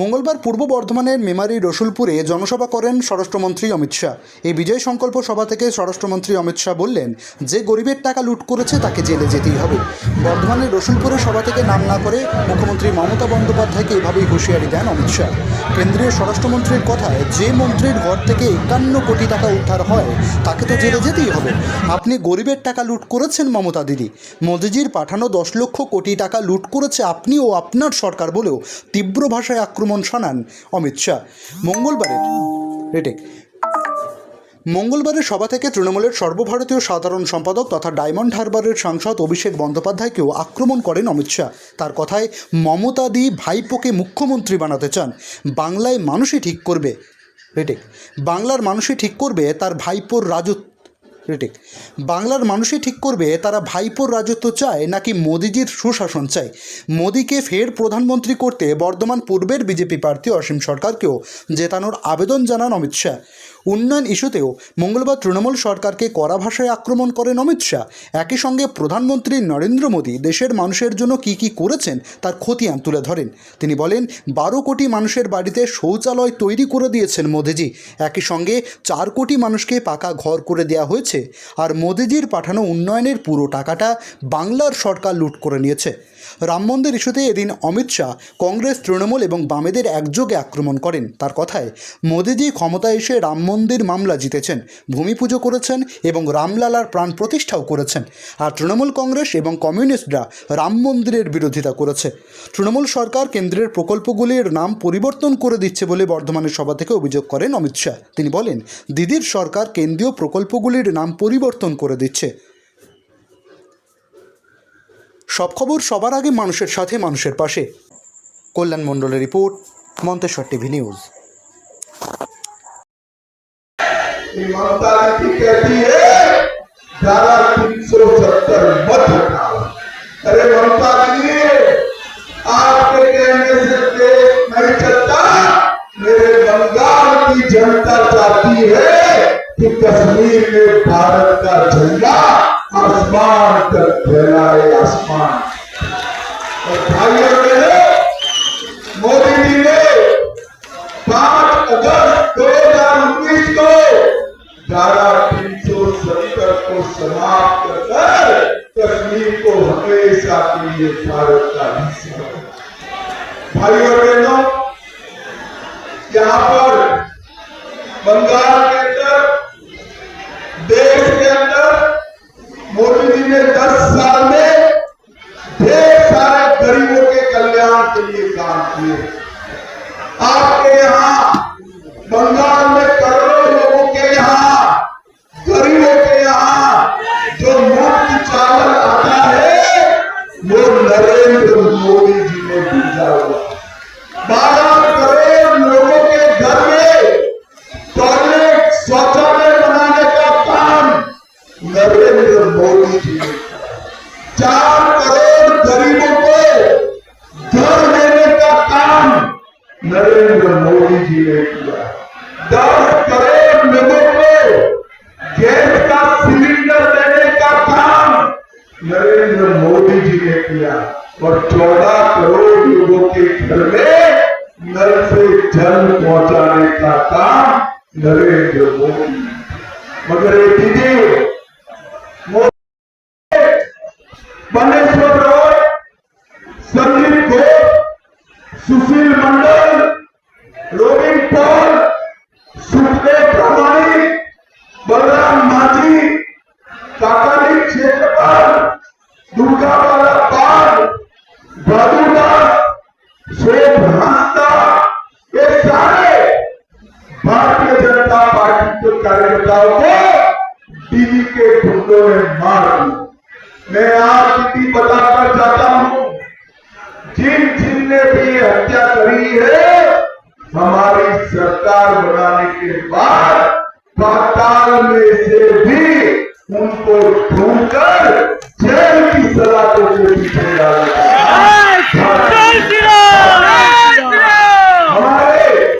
মঙ্গলবার পূর্ব বর্ধমানের মেমারি রসুলপুরে জনসভা করেন স্বরাষ্ট্রমন্ত্রী অমিত শাহ। এই বিজয় সংকল্প সভা থেকে স্বরাষ্ট্রমন্ত্রী অমিত শাহ বললেন, যে গরিবের টাকা লুট করেছে তাকে জেলে যেতেই হবে। বর্ধমানের রসুলপুরে সভা থেকে নাম না করে মুখ্যমন্ত্রী মমতা বন্দ্যোপাধ্যায়কে এভাবেই হুঁশিয়ারি দেন অমিত শাহ। কেন্দ্রীয় স্বরাষ্ট্রমন্ত্রীর কথায় যে মন্ত্রীর ঘর থেকে একান্ন কোটি টাকা উদ্ধার হয়, তাকে তো জেলে যেতেই হবে। আপনি গরিবের টাকা লুট করেছেন মমতা দিদি। মোদিজির পাঠানো দশ লক্ষ কোটি টাকা লুট করেছে আপনি ও আপনার সরকার বলেও তীব্র ভাষায় আক্রমণ শানান অমিত শাহ। মঙ্গলবারের রেটেক মঙ্গলবারের সভা থেকে তৃণমূলের সর্বভারতীয় সাধারণ সম্পাদক তথা ডায়মন্ড হারবারের সাংসদ অভিষেক বন্দ্যোপাধ্যায়কেও আক্রমণ করেন অমিত শাহ। তার কথায়, মমতা দি ভাইপোকে মুখ্যমন্ত্রী বানাতে চান। বাংলায় মানুষই ঠিক করবে। রেটেক বাংলার মানুষই ঠিক করবে, তার ভাইপোর রাজত্ব রেটেক বাংলার মানুষই ঠিক করবে, তারা ভাইপোর রাজত্ব চায় নাকি মোদিজির সুশাসন চায়? মোদিকে ফের প্রধানমন্ত্রী করতে বর্ধমান পূর্বের বিজেপি প্রার্থী অসীম সরকারকেও জেতানোর আবেদন জানান অমিত শাহ। উন্নয়ন ইস্যুতেও মঙ্গলবার তৃণমূল সরকারকে কড়া ভাষায় আক্রমণ করেন অমিত শাহ। একই সঙ্গে প্রধানমন্ত্রী নরেন্দ্র মোদী দেশের মানুষের জন্য কী কী করেছেন তার খতিয়ান তুলে ধরেন। তিনি বলেন, বারো কোটি মানুষের বাড়িতে শৌচালয় তৈরি করে দিয়েছেন মোদিজি। একই সঙ্গে চার কোটি মানুষকে পাকা ঘর করে দেওয়া হয়েছে আর মোদিজির পাঠানো উন্নয়নের পুরো টাকাটা বাংলার সরকার লুট করে নিয়েছে। রাম মন্দির ইস্যুতে এদিন অমিত শাহ, কংগ্রেস, তৃণমূল এবং বামেদের একযোগে আক্রমণ করেন। তার কথায়, মোদিজি ক্ষমতায় এসে রাম মন্দির মামলা জিতেছেন, ভূমি পুজো করেছেন এবং রামলালার প্রাণ প্রতিষ্ঠাও করেছেন। আর তৃণমূল কংগ্রেস এবং কমিউনিস্টরা রাম মন্দিরের বিরোধিতা করেছে। তৃণমূল সরকার কেন্দ্রের প্রকল্পগুলির নাম পরিবর্তন করে দিচ্ছে বলে বর্ধমানের সভা থেকে অভিযোগ করেন অমিত শাহ। তিনি বলেন, দিদির সরকার কেন্দ্রীয় প্রকল্পগুলির নাম পরিবর্তন করে দিচ্ছে সব খবর সবার আগে মানুষের সাথে মানুষের পাশে কল্যাণ মণ্ডলের রিপোর্ট মন্তেশ্বর টিভি নিউজ कि ममता जी कहती है धारा तीन सौ सत्तर मत हटाओ अरे ममता जी आपके में भारत का झंडा आसमान तक फैलाए आसमान और बहनों, मोदी जी ने पाँच अगस्त दो हज़ार उन्नीस को धारा तीन सौ सत्तर को समाप्त कर कश्मीर को हमेशा के लिए भारत का हिस्सा। भाइयों बहनों यहाँ पर बंगाल के लिए काम किए। आपके यहाँ बंगाल नरेंद्र मोदी जी ने किया। दस करोड़ लोगों को। गैस का सिलेंडर देने का काम नरेंद्र मोदी जी ने किया और चौदह करोड़ लोगों के घर में नल से जल पहुँचाने का काम नरेंद्र मोदी मगर दीजिए मोदी बनेश्वर रोड, संदीप घोष, सुशील वाला हंसता ये सारे भारतीय जनता पार्टी के कार्यकर्ताओं को दिल्ली के गुंडों ने मार जाता हूँ, जिन जिन भी हत्या करी है, हमारी सरकार बनाने के बाद पाताल में से भी उनको ढूंढकर